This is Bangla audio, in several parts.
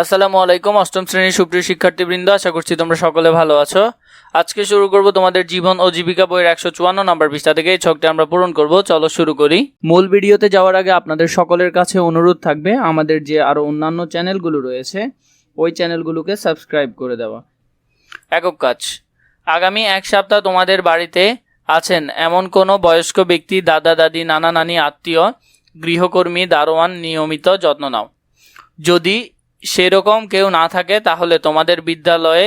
আসসালামু আলাইকুম, অষ্টম শ্রেণির সুপ্রিয় শিক্ষার্থীবৃন্দ, আশা করছি তোমরা সকলে ভালো আছো। আজকে শুরু করব তোমাদের জীবন ও জীবিকা বইয়ের একশো চুয়ান্ন নম্বর পৃষ্ঠা থেকে, এই ছকটি আমরা পূরণ করব। চলো শুরু করি। মূল ভিডিওতে যাওয়ার আগে আপনাদের সকলের কাছে অনুরোধ থাকবে, আমাদের যে আরও অন্যান্য চ্যানেলগুলো রয়েছে, ওই চ্যানেলগুলোকে সাবস্ক্রাইব করে দেওয়া। একক কাজ, আগামী এক সপ্তাহ তোমাদের বাড়িতে আছেন এমন কোনো বয়স্ক ব্যক্তি, দাদা, দাদি, নানা, নানি, আত্মীয়, গৃহকর্মী, দারোয়ান, নিয়মিত যত্ন নাও। যদি সেরকম কেউ না থাকে, তাহলে তোমাদের বিদ্যালয়ে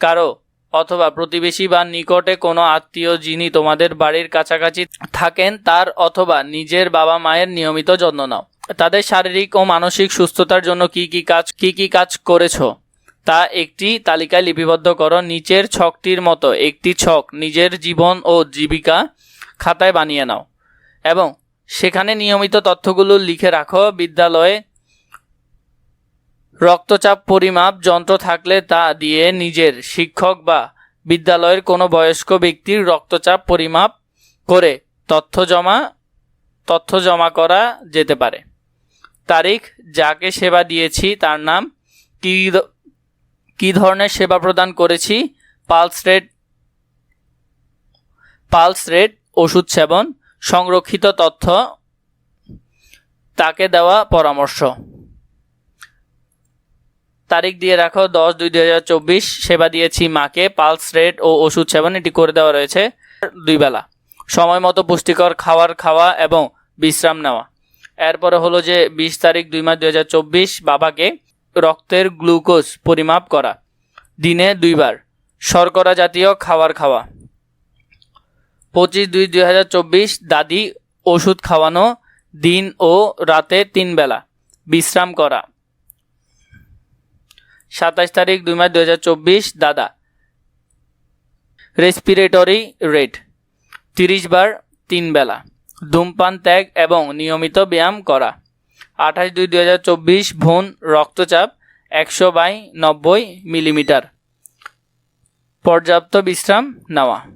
কারও অথবা প্রতিবেশী বা নিকটে কোনো আত্মীয় যিনি তোমাদের বাড়ির কাছাকাছি থাকেন, তার অথবা নিজের বাবা মায়ের নিয়মিত যত্ন নাও। তাদের শারীরিক ও মানসিক সুস্থতার জন্য কি কি কাজ, কি কি কাজ করেছ? তা একটি তালিকায় লিপিবদ্ধ করো। নিচের ছকটির মতো একটি ছক নিজের জীবন ও জীবিকা খাতায় বানিয়ে নাও এবং সেখানে নিয়মিত তথ্যগুলো লিখে রাখো। বিদ্যালয়ে রক্তচাপ, পরিমাপ, যন্ত্র থাকলে তা দিয়ে নিজের শিক্ষক বা বিদ্যালয়ের কোনো বয়স্ক ব্যক্তির রক্তচাপ পরিমাপ করে তথ্য জমা তথ্য জমা করা যেতে পারে। তারিখ, যাকে সেবা দিয়েছি তার নাম, কী কী ধরনের সেবা প্রদান করেছি, পালস রেট পালস রেট, ওষুধ সেবন, সংরক্ষিত তথ্য, তাকে দেওয়া পরামর্শ। তারিখ দিয়ে রাখো, দশ দুই দুই হাজার চব্বিশ। সেবা দিয়েছি মাকে, পালস, রেট ও ওষুধ সেবন, এটি করে দেওয়া রয়েছে দুই বেলা। সময় মতো পুষ্টিকর খাবার খাওয়া এবং বিশ্রাম নেওয়া। এরপরে হলো যে বিশ তারিখ দুই মাস দুই হাজার চব্বিশ, বাবাকে রক্তের গ্লুকোজ পরিমাপ করা। দিনে দুইবার। শর্করা জাতীয় খাবার খাওয়া। পঁচিশ দুই দুই হাজার চব্বিশ, দাদি ওষুধ খাওয়ানো, দিন ও রাতে তিন বেলা। বিশ্রাম করা। সাতাশ তারিখ দুই মাস দুই হাজার চব্বিশ, দাদা। রেসপিরেটরি রেট তিরিশ বার তিন বেলা। ধূমপান, ত্যাগ এবং নিয়মিত ব্যায়াম করা। আঠাশ দুই দু হাজার চব্বিশ, ভ্রূণ রক্তচাপ একশো বাই নব্বই মিলিমিটার। পর্যাপ্ত বিশ্রাম নেওয়া।